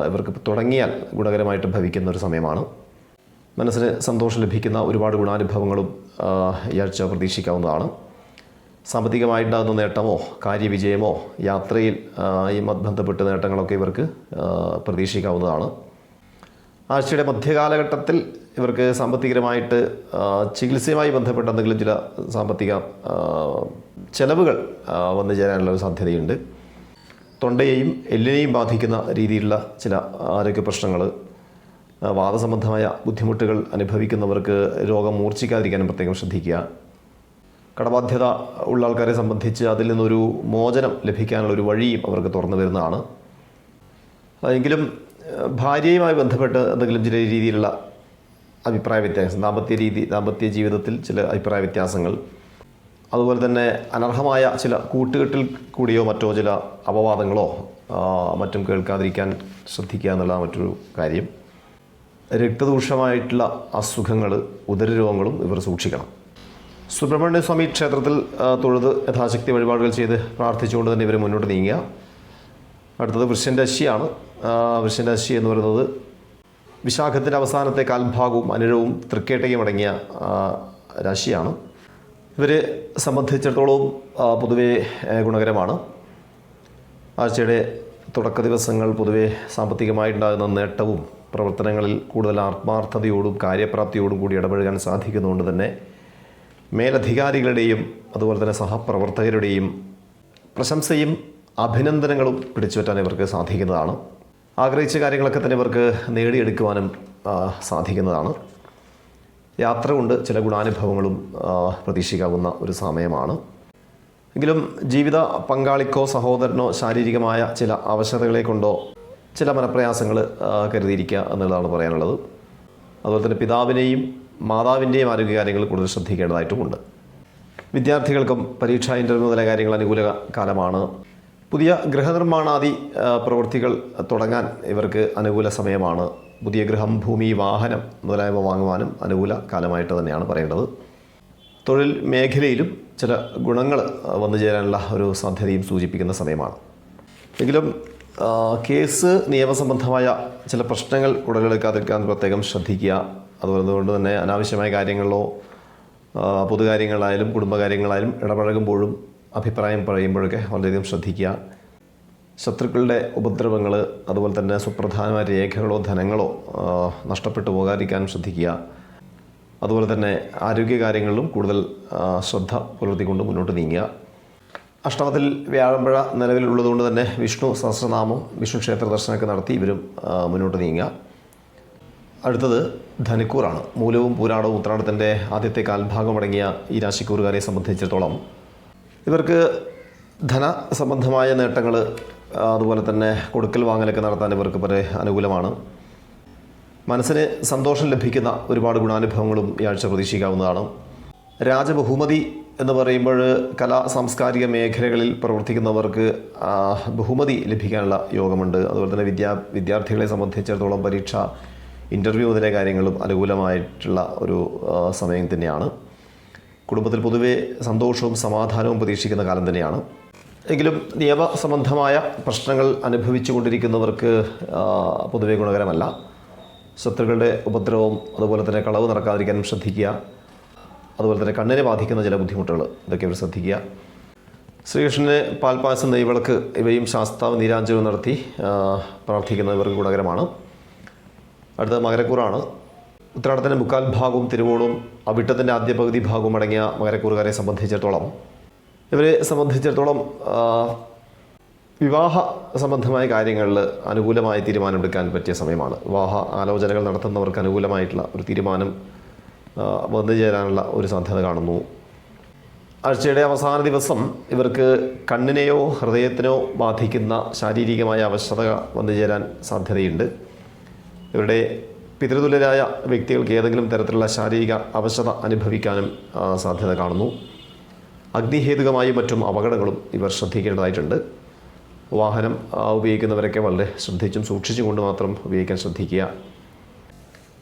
ഇവർക്ക് തുടങ്ങിയാൽ ഗുണകരമായിട്ട് ഭവിക്കുന്ന ഒരു സമയമാണ്. മനസ്സിന് സന്തോഷം ലഭിക്കുന്ന ഒരുപാട് ഗുണാനുഭവങ്ങളും ഈ ആഴ്ച പ്രതീക്ഷിക്കാവുന്നതാണ്. സാമ്പത്തികമായിട്ടുണ്ടാകുന്ന നേട്ടമോ കാര്യവിജയമോ യാത്രയിൽ ഈ ബന്ധപ്പെട്ട നേട്ടങ്ങളൊക്കെ ഇവർക്ക് പ്രതീക്ഷിക്കാവുന്നതാണ്. ആഴ്ചയുടെ മധ്യകാലഘട്ടത്തിൽ ഇവർക്ക് സാമ്പത്തികമായിട്ട് ചികിത്സയുമായി ബന്ധപ്പെട്ട എന്തെങ്കിലും ചില സാമ്പത്തിക ചെലവുകൾ വന്നു ചേരാനുള്ള ഒരു സാധ്യതയുണ്ട്. തൊണ്ടയെയും എല്ലിനെയും ബാധിക്കുന്ന രീതിയിലുള്ള ചില ആരോഗ്യ പ്രശ്നങ്ങൾ വാദസംബന്ധമായ ബുദ്ധിമുട്ടുകൾ അനുഭവിക്കുന്നവർക്ക് രോഗം മൂർച്ഛിക്കാതിരിക്കാനും പ്രത്യേകം ശ്രദ്ധിക്കുക. കടബാധ്യത ഉള്ള ആൾക്കാരെ സംബന്ധിച്ച് അതിൽ നിന്നൊരു മോചനം ലഭിക്കാനുള്ള ഒരു വഴിയും അവർക്ക് തുറന്നു വരുന്നതാണ്. എങ്കിലും ഭാര്യയുമായി ബന്ധപ്പെട്ട് എന്തെങ്കിലും ചില രീതിയിലുള്ള അഭിപ്രായ വ്യത്യാസം ദാമ്പത്യ രീതി ദാമ്പത്യ ജീവിതത്തിൽ ചില അഭിപ്രായ വ്യത്യാസങ്ങൾ അതുപോലെ തന്നെ അനർഹമായ ചില കൂട്ടുകെട്ടിൽ കൂടിയോ മറ്റോ ചില അപവാദങ്ങളോ മറ്റും കേൾക്കാതിരിക്കാൻ ശ്രദ്ധിക്കുക എന്നുള്ള മറ്റൊരു കാര്യം. രക്തദൂഷമായിട്ടുള്ള അസുഖങ്ങൾ ഉദരരോഗങ്ങളും ഇവർ സൂക്ഷിക്കണം. സുബ്രഹ്മണ്യ സ്വാമി ക്ഷേത്രത്തിൽ തൊഴുത് യഥാശക്തി വഴിപാടുകൾ ചെയ്ത് പ്രാർത്ഥിച്ചുകൊണ്ട് തന്നെ ഇവർ മുന്നോട്ട് നീങ്ങുക. അടുത്തത് വൃഷ്യന്റെ അശിയാണ് വൃഷ്യന്റെ അശി എന്ന് പറയുന്നത് വിശാഖത്തിന്റെ അവസാനത്തെ കാൽഭാഗവും അനുരവും തൃക്കേട്ടയും അടങ്ങിയ രാശിയാണ്. ഇവരെ സംബന്ധിച്ചിടത്തോളം പൊതുവേ ഗുണകരമാണ്. ആഴ്ചയുടെ തുടക്ക ദിവസങ്ങൾ പൊതുവെ സാമ്പത്തികമായിട്ടുണ്ടാകുന്ന നേട്ടവും പ്രവർത്തനങ്ങളിൽ കൂടുതൽ ആത്മാർത്ഥതയോടും കാര്യപ്രാപ്തിയോടും കൂടി ഇടപഴകാൻ സാധിക്കുന്നതുകൊണ്ട് തന്നെ മേലധികാരികളുടെയും അതുപോലെ തന്നെ സഹപ്രവർത്തകരുടെയും പ്രശംസയും അഭിനന്ദനങ്ങളും പിടിച്ചുപറ്റാൻ ഇവർക്ക് സാധിക്കുന്നതാണ്. ആഗ്രഹിച്ച കാര്യങ്ങളൊക്കെ തന്നെ ഇവർക്ക് നേടിയെടുക്കുവാനും സാധിക്കുന്നതാണ്. യാത്ര കൊണ്ട് ചില ഗുണാനുഭവങ്ങളും പ്രതീക്ഷിക്കാവുന്ന ഒരു സമയമാണ്. എങ്കിലും ജീവിത പങ്കാളിക്കോ സഹോദരനോ ശാരീരികമായ ചില അവശതകളെ കൊണ്ടോ ചില മനപ്രയാസങ്ങൾ കരുതിയിരിക്കുക എന്നുള്ളതാണ് പറയാനുള്ളത്. അതുപോലെ തന്നെ പിതാവിനെയും മാതാവിന്റെയും ആരോഗ്യകാര്യങ്ങൾ കൂടുതൽ ശ്രദ്ധിക്കേണ്ടതായിട്ടുമുണ്ട്. വിദ്യാർത്ഥികൾക്കും പരീക്ഷാ ഇന്റർവ്യൂ മുതലായ കാര്യങ്ങൾ അനുകൂല കാലമാണ്. പുതിയ ഗൃഹനിർമ്മാണാദി പ്രവൃത്തികൾ തുടങ്ങാൻ ഇവർക്ക് അനുകൂല സമയമാണ്. പുതിയ ഗൃഹം ഭൂമി വാഹനം മുതലായവ വാങ്ങുവാനും അനുകൂല കാലമായിട്ട് തന്നെയാണ് പറയേണ്ടത്. തൊഴിൽ മേഖലയിലും ചില ഗുണങ്ങൾ വന്നു ചേരാനുള്ള ഒരു സാധ്യതയും സൂചിപ്പിക്കുന്ന സമയമാണ്. എങ്കിലും കേസ് നിയമസംബന്ധമായ ചില പ്രശ്നങ്ങൾ ഉടലെടുക്കാതിരിക്കാൻ പ്രത്യേകം ശ്രദ്ധിക്കുക. അതുകൊണ്ട് തന്നെ അനാവശ്യമായ കാര്യങ്ങളിലോ പൊതുകാര്യങ്ങളായാലും കുടുംബകാര്യങ്ങളായാലും ഇടപഴകുമ്പോഴും അഭിപ്രായം പറയുമ്പോഴൊക്കെ വളരെയധികം ശ്രദ്ധിക്കുക. ശത്രുക്കളുടെ ഉപദ്രവങ്ങൾ അതുപോലെ തന്നെ സുപ്രധാനമായ രേഖകളോ ധനങ്ങളോ നഷ്ടപ്പെട്ടു പോകാതിരിക്കാനും ശ്രദ്ധിക്കുക. അതുപോലെ തന്നെ ആരോഗ്യകാര്യങ്ങളിലും കൂടുതൽ ശ്രദ്ധ പുലർത്തിക്കൊണ്ട് മുന്നോട്ട് നീങ്ങുക. അഷ്ടമത്തിൽ വ്യാഴമ്പഴ നിലവിലുള്ളതുകൊണ്ട് തന്നെ വിഷ്ണു സഹസ്രനാമം വിഷ്ണു ക്ഷേത്ര ദർശനമൊക്കെ നടത്തി ഇവരും മുന്നോട്ട് നീങ്ങുക. അടുത്തത് ധനുക്കൂറാണ്. മൂലവും പൂരാടവും ഉത്രാടത്തിന്റെ ആദ്യത്തെ കാൽഭാഗമടങ്ങിയ ഈ രാശിക്കൂറുകാരെ സംബന്ധിച്ചിടത്തോളം ഇവർക്ക് ധന സംബന്ധമായ നേട്ടങ്ങൾ അതുപോലെ തന്നെ കൊടുക്കൽ വാങ്ങലൊക്കെ നടത്താൻ ഇവർക്ക് വളരെ അനുകൂലമാണ്. മനസ്സിന് സന്തോഷം ലഭിക്കുന്ന ഒരുപാട് ഗുണാനുഭവങ്ങളും ഈ ആഴ്ച പ്രതീക്ഷിക്കാവുന്നതാണ്. രാജബഹുമതി എന്ന് പറയുമ്പോൾ കലാ സാംസ്കാരിക മേഖലകളിൽ പ്രവർത്തിക്കുന്നവർക്ക് ബഹുമതി ലഭിക്കാനുള്ള യോഗമുണ്ട്. അതുപോലെ തന്നെ വിദ്യാ വിദ്യാർത്ഥികളെ സംബന്ധിച്ചിടത്തോളം പരീക്ഷ ഇന്റർവ്യൂ മുതലേ കാര്യങ്ങളും അനുകൂലമായിട്ടുള്ള ഒരു സമയം തന്നെയാണ്. കുടുംബത്തിൽ പൊതുവെ സന്തോഷവും സമാധാനവും പ്രതീക്ഷിക്കുന്ന കാലം തന്നെയാണ്. എങ്കിലും നിയമ സംബന്ധമായ പ്രശ്നങ്ങൾ അനുഭവിച്ചു കൊണ്ടിരിക്കുന്നവർക്ക് പൊതുവെ ഗുണകരമല്ല. ശത്രുക്കളുടെ ഉപദ്രവവും അതുപോലെ തന്നെ കളവ് നടക്കാതിരിക്കാനും ശ്രദ്ധിക്കുക. അതുപോലെ തന്നെ കണ്ണിനെ ബാധിക്കുന്ന ചില ബുദ്ധിമുട്ടുകൾ ഇതൊക്കെ ഇവർ ശ്രദ്ധിക്കുക. ശ്രീകൃഷ്ണന് പാൽപായസം നെയ്വിളക്ക് ഇവയും ശാസ്താവ് നീരാഞ്ജനം നടത്തി പ്രാർത്ഥിക്കുന്നത് ഇവർക്ക് ഗുണകരമാണ്. അടുത്ത മകരക്കൂറാണ്. ഉത്രാടത്തിന്റെ മുക്കാൽ ഭാഗവും തിരുവോണവും അവിട്ടത്തിന്റെ ആദ്യ പകുതി ഭാഗവും അടങ്ങിയ മകരക്കൂറുകാരെ സംബന്ധിച്ചിടത്തോളം ഇവരെ സംബന്ധിച്ചിടത്തോളം വിവാഹ സംബന്ധമായ കാര്യങ്ങളിൽ അനുകൂലമായ തീരുമാനമെടുക്കാൻ പറ്റിയ സമയമാണ്. വിവാഹ ആലോചനകൾ നടത്തുന്നവർക്ക് അനുകൂലമായിട്ടുള്ള ഒരു തീരുമാനം വന്നു ചേരാനുള്ള ഒരു സാധ്യത കാണുന്നു. ആഴ്ചയുടെ അവസാന ദിവസം ഇവർക്ക് കണ്ണിനെയോ ഹൃദയത്തിനോ ബാധിക്കുന്ന ശാരീരികമായ അവശത വന്നു ചേരാൻ സാധ്യതയുണ്ട്. ഇവരുടെ പിതൃതുല്യരായ വ്യക്തികൾക്ക് ഏതെങ്കിലും തരത്തിലുള്ള ശാരീരിക അവശത അനുഭവിക്കാനും സാധ്യത കാണുന്നു. അഗ്നിഹേതുകമായും മറ്റും അപകടങ്ങളും ഇവർ ശ്രദ്ധിക്കേണ്ടതായിട്ടുണ്ട്. വാഹനം ഉപയോഗിക്കുന്നവരൊക്കെ വളരെ ശ്രദ്ധിച്ചും സൂക്ഷിച്ചും കൊണ്ട് മാത്രം ഉപയോഗിക്കാൻ ശ്രദ്ധിക്കുക.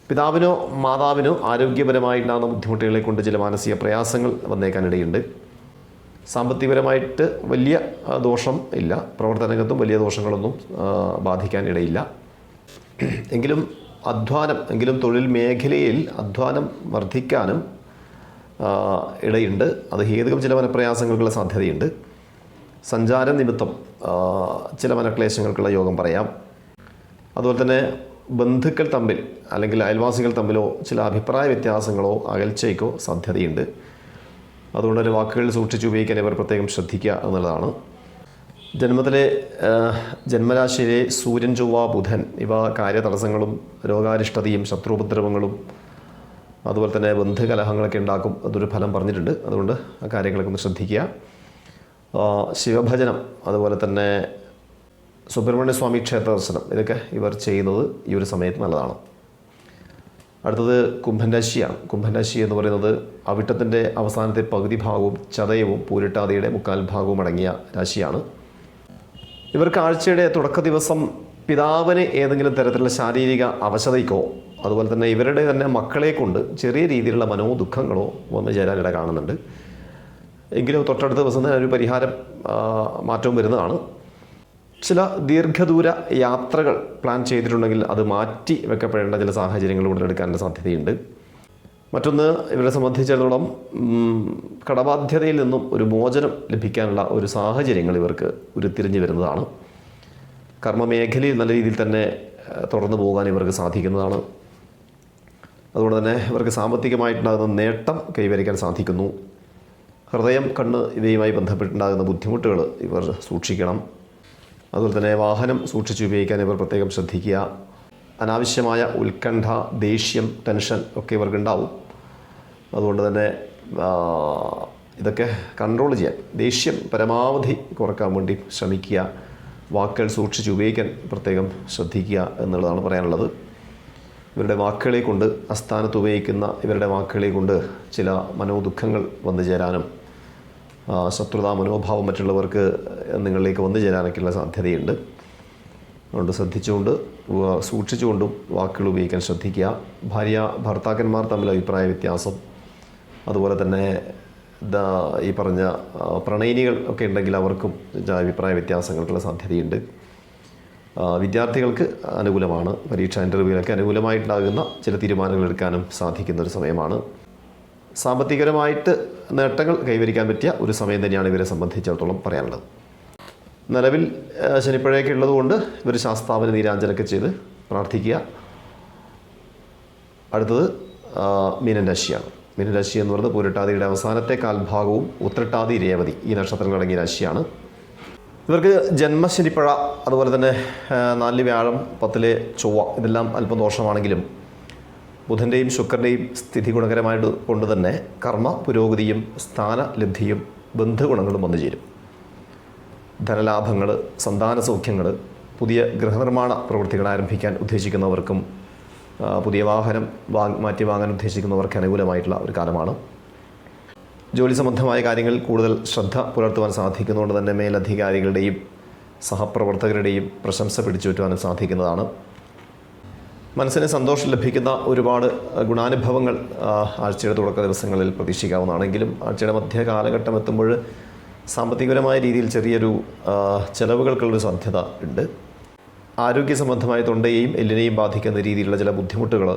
പിതാവിനോ മാതാവിനോ ആരോഗ്യപരമായിട്ടുണ്ടാകുന്ന ബുദ്ധിമുട്ടുകളെ കൊണ്ട് ചില മാനസിക പ്രയാസങ്ങൾ വന്നേക്കാനിടയുണ്ട്. സാമ്പത്തികപരമായിട്ട് വലിയ ദോഷം ഇല്ല. പ്രവർത്തനരംഗത്തും വലിയ ദോഷങ്ങളൊന്നും ബാധിക്കാൻ ഇടയില്ല എങ്കിലും അധ്വാനം എങ്കിലും തൊഴിൽ മേഖലയിൽ അധ്വാനം വർദ്ധിക്കാനും ഇടയുണ്ട്. അത് ഹേതുകം ചില മനപ്രയാസങ്ങൾക്കുള്ള സാധ്യതയുണ്ട്. സഞ്ചാര നിമിത്തം ചില മനക്ലേശങ്ങൾക്കുള്ള യോഗം പറയാം. അതുപോലെ തന്നെ ബന്ധുക്കൾ തമ്മിൽ അല്ലെങ്കിൽ അയൽവാസികൾ തമ്മിലോ ചില അഭിപ്രായ വ്യത്യാസങ്ങളോ അകൽച്ചയ്ക്കോ സാധ്യതയുണ്ട്. അതുകൊണ്ട് തന്നെ വാക്കുകൾ സൂക്ഷിച്ച് ഉപയോഗിക്കാൻ ഇവർ പ്രത്യേകം ശ്രദ്ധിക്കുക എന്നുള്ളതാണ്. ജന്മത്തിലെ ജന്മരാശിയിലെ സൂര്യൻ ചൊവ്വ ബുധൻ ഇവ കാര്യതടസ്സങ്ങളും രോഗാരിഷ്ടതയും ശത്രുപദ്രവങ്ങളും അതുപോലെ തന്നെ ബന്ധുകലഹങ്ങളൊക്കെ ഉണ്ടാക്കും അതൊരു ഫലം പറഞ്ഞിട്ടുണ്ട്. അതുകൊണ്ട് ആ കാര്യങ്ങളൊക്കെ ഒന്ന് ശ്രദ്ധിക്കുക. ശിവഭജനം അതുപോലെ തന്നെ സുബ്രഹ്മണ്യ സ്വാമി ക്ഷേത്ര ദർശനം ഇതൊക്കെ ഇവർ ചെയ്യുന്നത് ഈ ഒരു സമയത്ത് നല്ലതാണ്. അടുത്തത് കുംഭൻ രാശിയാണ് കുംഭൻ രാശി എന്ന് പറയുന്നത് അവിട്ടത്തിന്റെ അവസാനത്തെ പകുതി ഭാഗവും ചതയവും പൂരിട്ടാതിയുടെ മുക്കാൽ ഭാഗവും അടങ്ങിയ രാശിയാണ്. ഇവർക്ക് ആഴ്ചയുടെ തുടക്ക ദിവസം പിതാവിന് ഏതെങ്കിലും തരത്തിലുള്ള ശാരീരിക അവശതയ്ക്കോ അതുപോലെ തന്നെ ഇവരുടെ തന്നെ മക്കളെ കൊണ്ട് ചെറിയ രീതിയിലുള്ള മനോദുഃഖങ്ങളോ വന്നു ചേരാനിട കാണുന്നുണ്ട്. എങ്കിലും തൊട്ടടുത്ത ദിവസം തന്നെ ഒരു പരിഹാരം മാറ്റവും വരുന്നതാണ്. ചില ദീർഘദൂര യാത്രകൾ പ്ലാൻ ചെയ്തിട്ടുണ്ടെങ്കിൽ അത് മാറ്റി വെക്കപ്പെടേണ്ട ചില സാഹചര്യങ്ങൾ ഉടലെടുക്കാനുള്ള സാധ്യതയുണ്ട്. മറ്റൊന്ന് ഇവരെ സംബന്ധിച്ചിടത്തോളം കടബാധ്യതയിൽ നിന്നും ഒരു മോചനം ലഭിക്കാനുള്ള ഒരു സാഹചര്യങ്ങൾ ഇവർക്ക് ഉരുത്തിരിഞ്ഞു വരുന്നതാണ്. കർമ്മമേഖലയിൽ നല്ല രീതിയിൽ തന്നെ തുടർന്നു പോകാൻ ഇവർക്ക് സാധിക്കുന്നതാണ്. അതുകൊണ്ട് തന്നെ ഇവർക്ക് സാമ്പത്തികമായിട്ടുണ്ടാകുന്ന നേട്ടം കൈവരിക്കാൻ സാധിക്കുന്നു. ഹൃദയം കണ്ണ് ഇവയുമായി ബന്ധപ്പെട്ടുണ്ടാകുന്ന ബുദ്ധിമുട്ടുകൾ ഇവർ സൂക്ഷിക്കണം. അതുപോലെ തന്നെ വാഹനം സൂക്ഷിച്ച് ഉപയോഗിക്കാൻ ഇവർ പ്രത്യേകം ശ്രദ്ധിക്കുക. അനാവശ്യമായ ഉത്കണ്ഠ ദേഷ്യം ടെൻഷൻ ഒക്കെ ഇവർക്കുണ്ടാവും. അതുകൊണ്ട് തന്നെ ഇതൊക്കെ കൺട്രോൾ ചെയ്യാൻ ദേഷ്യം പരമാവധി കുറയ്ക്കാൻ വേണ്ടി ശ്രമിക്കുക. വാക്കുകൾ സൂക്ഷിച്ച് ഉപയോഗിക്കാൻ പ്രത്യേകം ശ്രദ്ധിക്കുക എന്നുള്ളതാണ് പറയാനുള്ളത്. ഇവരുടെ വാക്കുകളെ കൊണ്ട് അസ്ഥാനത്ത് ഉപയോഗിക്കുന്ന ഇവരുടെ വാക്കുകളെ കൊണ്ട് ചില മനോദുഃഖങ്ങൾ വന്നു ചേരാനും ശത്രുതാ മനോഭാവം മറ്റുള്ളവർക്ക് നിങ്ങളിലേക്ക് വന്നു ചേരാനൊക്കെയുള്ള സാധ്യതയുണ്ട്. അതുകൊണ്ട് ശ്രദ്ധിച്ചുകൊണ്ട് സൂക്ഷിച്ചുകൊണ്ടും വാക്കുകൾ ഉപയോഗിക്കാൻ ശ്രദ്ധിക്കുക. ഭാര്യ ഭർത്താക്കന്മാർ തമ്മിൽ അഭിപ്രായ വ്യത്യാസം. അതുപോലെ തന്നെ ഈ പറഞ്ഞ പ്രണയിനികൾ ഒക്കെ ഉണ്ടെങ്കിൽ അവർക്കും അഭിപ്രായ വ്യത്യാസങ്ങൾക്കുള്ള സാധ്യതയുണ്ട്. വിദ്യാർത്ഥികൾക്ക് അനുകൂലമാണ്. പരീക്ഷാ ഇന്റർവ്യൂവിലൊക്കെ അനുകൂലമായിട്ടുണ്ടാകുന്ന ചില തീരുമാനങ്ങൾ എടുക്കാനും സാധിക്കുന്ന ഒരു സമയമാണ്. സാമ്പത്തികപരമായിട്ട് നേട്ടങ്ങൾ കൈവരിക്കാൻ പറ്റിയ ഒരു സമയം തന്നെയാണ് ഇവരെ സംബന്ധിച്ചിടത്തോളം പറയാനുള്ളത്. നിലവിൽ ശനിപ്പഴയൊക്കെ ഉള്ളതുകൊണ്ട് ഇവർ ശാസ്താവിന് നീരാഞ്ജനൊക്കെ ചെയ്ത് പ്രാർത്ഥിക്കുക. അടുത്തത് മീനരാശിയാണ് മീനരാശി എന്ന് പറയുന്നത് പൂരട്ടാതിയുടെ അവസാനത്തെ കാൽഭാഗവും ഉത്രട്ടാതി രേവതി ഈ നക്ഷത്രങ്ങളടങ്ങിയ രാശിയാണ്. ഇവർക്ക് ജന്മശനിപ്പഴ അതുപോലെ തന്നെ നാല് വ്യാഴം പത്തിലെ ചൊവ്വ ഇതെല്ലാം അല്പം ദോഷമാണെങ്കിലും ബുധന്റെയും ശുക്രന്റെയും സ്ഥിതി ഗുണകരമായിട്ട് കൊണ്ട് തന്നെ കർമ്മ പുരോഗതിയും സ്ഥാനലബ്ധിയും ബന്ധുഗുണങ്ങളും വന്നു ചേരും ധനലാഭങ്ങൾ സന്താന സൗഖ്യങ്ങൾ പുതിയ ഗൃഹനിർമ്മാണ പ്രവൃത്തികൾ ആരംഭിക്കാൻ ഉദ്ദേശിക്കുന്നവർക്കും പുതിയ വാഹനം വാങ്ങി മാറ്റി വാങ്ങാൻ ഉദ്ദേശിക്കുന്നവർക്ക് അനുകൂലമായിട്ടുള്ള ഒരു കാലമാണ്. ജോലി സംബന്ധമായ കാര്യങ്ങളിൽ കൂടുതൽ ശ്രദ്ധ പുലർത്തുവാൻ സാധിക്കുന്നതുകൊണ്ട് തന്നെ മേലധികാരികളുടെയും സഹപ്രവർത്തകരുടെയും പ്രശംസ പിടിച്ചുപറ്റുവാനും സാധിക്കുന്നതാണ്. മനസ്സിന് സന്തോഷം ലഭിക്കുന്ന ഒരുപാട് ഗുണാനുഭവങ്ങൾ ആഴ്ചയുടെ തുടക്ക ദിവസങ്ങളിൽ പ്രതീക്ഷിക്കാവുന്നതാണെങ്കിലും ആഴ്ചയുടെ മധ്യ കാലഘട്ടം എത്തുമ്പോൾ സാമ്പത്തികപരമായ രീതിയിൽ ചെറിയൊരു ചെലവുകൾക്കുള്ളൊരു സാധ്യത ഉണ്ട്. ആരോഗ്യ സംബന്ധമായ തൊണ്ടയെയും എല്ലിനെയും ബാധിക്കുന്ന രീതിയിലുള്ള ചില ബുദ്ധിമുട്ടുകൾ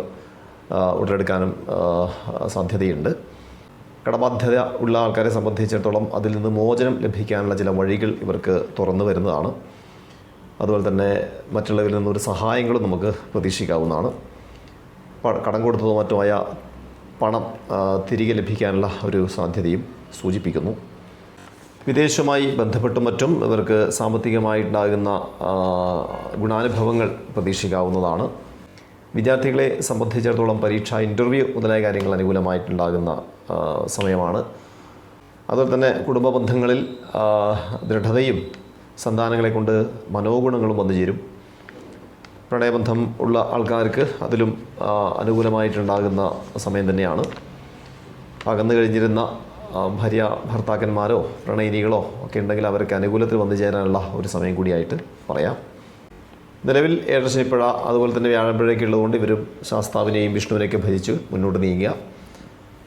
ഉടലെടുക്കാനും സാധ്യതയുണ്ട്. കടബാധ്യത ഉള്ള ആൾക്കാരെ സംബന്ധിച്ചിടത്തോളം അതിൽ നിന്ന് മോചനം ലഭിക്കാനുള്ള ചില വഴികൾ ഇവർക്ക് തുറന്നു വരുന്നതാണ്. അതുപോലെ തന്നെ മറ്റുള്ളവരിൽ നിന്നൊരു സഹായങ്ങളും നമുക്ക് പ്രതീക്ഷിക്കാവുന്നതാണ്. കടം കൊടുത്തതോ മറ്റുമായ പണം തിരികെ ലഭിക്കാനുള്ള ഒരു സാധ്യതയും സൂചിപ്പിക്കുന്നു. വിദേശവുമായി ബന്ധപ്പെട്ടും മറ്റും ഇവർക്ക് സാമ്പത്തികമായിട്ടുണ്ടാകുന്ന ഗുണാനുഭവങ്ങൾ പ്രതീക്ഷിക്കാവുന്നതാണ്. വിദ്യാർത്ഥികളെ സംബന്ധിച്ചിടത്തോളം പരീക്ഷ ഇന്റർവ്യൂ മുതലായ കാര്യങ്ങൾ അനുകൂലമായിട്ടുണ്ടാകുന്ന സമയമാണ്. അതുപോലെ തന്നെ കുടുംബ ബന്ധങ്ങളിൽ ദൃഢതയും സന്താനങ്ങളെ കൊണ്ട് മനോഗുണങ്ങളും വന്നു ചേരും. പ്രണയബന്ധം ഉള്ള ആൾക്കാർക്ക് അതിലും അനുകൂലമായിട്ടുണ്ടാകുന്ന സമയം തന്നെയാണ്. അകന്നു കഴിഞ്ഞിരുന്ന ഭാര്യ ഭർത്താക്കന്മാരോ പ്രണയിനികളോ ഒക്കെ ഉണ്ടെങ്കിൽ അവർക്ക് അനുകൂലത്തിൽ വന്നു ചേരാനുള്ള ഒരു സമയം കൂടിയായിട്ട് പറയാം. നിലവിൽ ഏഴശനിപ്പഴ അതുപോലെ തന്നെ വ്യാഴപ്പുഴയൊക്കെ ഉള്ളതുകൊണ്ട് ഇവരും ശാസ്താവിനെയും വിഷ്ണുവിനെയൊക്കെ ഭജിച്ച് മുന്നോട്ട് നീങ്ങുക.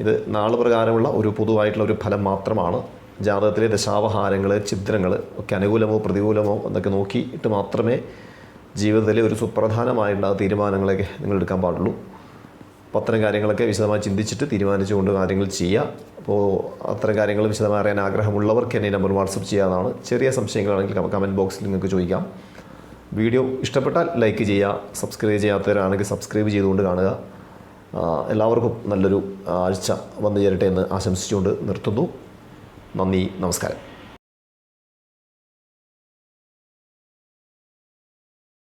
ഇത് നാൾ പ്രകാരമുള്ള ഒരു പൊതുവായിട്ടുള്ള ഒരു ഫലം മാത്രമാണ്. ജാതകത്തിലെ ദശാവഹാരങ്ങൾ ചിത്രങ്ങൾ ഒക്കെ അനുകൂലമോ പ്രതികൂലമോ എന്നൊക്കെ നോക്കിയിട്ട് മാത്രമേ ജീവിതത്തിലെ ഒരു സുപ്രധാനമായിട്ടുള്ള തീരുമാനങ്ങളൊക്കെ നിങ്ങൾ എടുക്കാൻ പാടുള്ളൂ. അപ്പോൾ അത്തരം കാര്യങ്ങളൊക്കെ വിശദമായി ചിന്തിച്ചിട്ട് തീരുമാനിച്ചുകൊണ്ട് കാര്യങ്ങൾ ചെയ്യുക അപ്പോൾ അത്തരം കാര്യങ്ങൾ വിശദമായി അറിയാൻ ആഗ്രഹമുള്ളവർക്ക് എന്നെ നമ്പർ വാട്സപ്പ് ചെയ്യാതാണ് ചെറിയ സംശയങ്ങളാണെങ്കിൽ കമന്റ് ബോക്സിൽ നിങ്ങൾക്ക് ചോദിക്കാം. വീഡിയോ ഇഷ്ടപ്പെട്ടാൽ ലൈക്ക് ചെയ്യുക സബ്സ്ക്രൈബ് ചെയ്യാത്തവരാണെങ്കിൽ സബ്സ്ക്രൈബ് ചെയ്തുകൊണ്ട് കാണുക. എല്ലാവർക്കും നല്ലൊരു ആഴ്ച വന്നു ചേരട്ടെ എന്ന് ആശംസിച്ചുകൊണ്ട് നിർത്തുന്നു. നന്ദി നമസ്കാരം.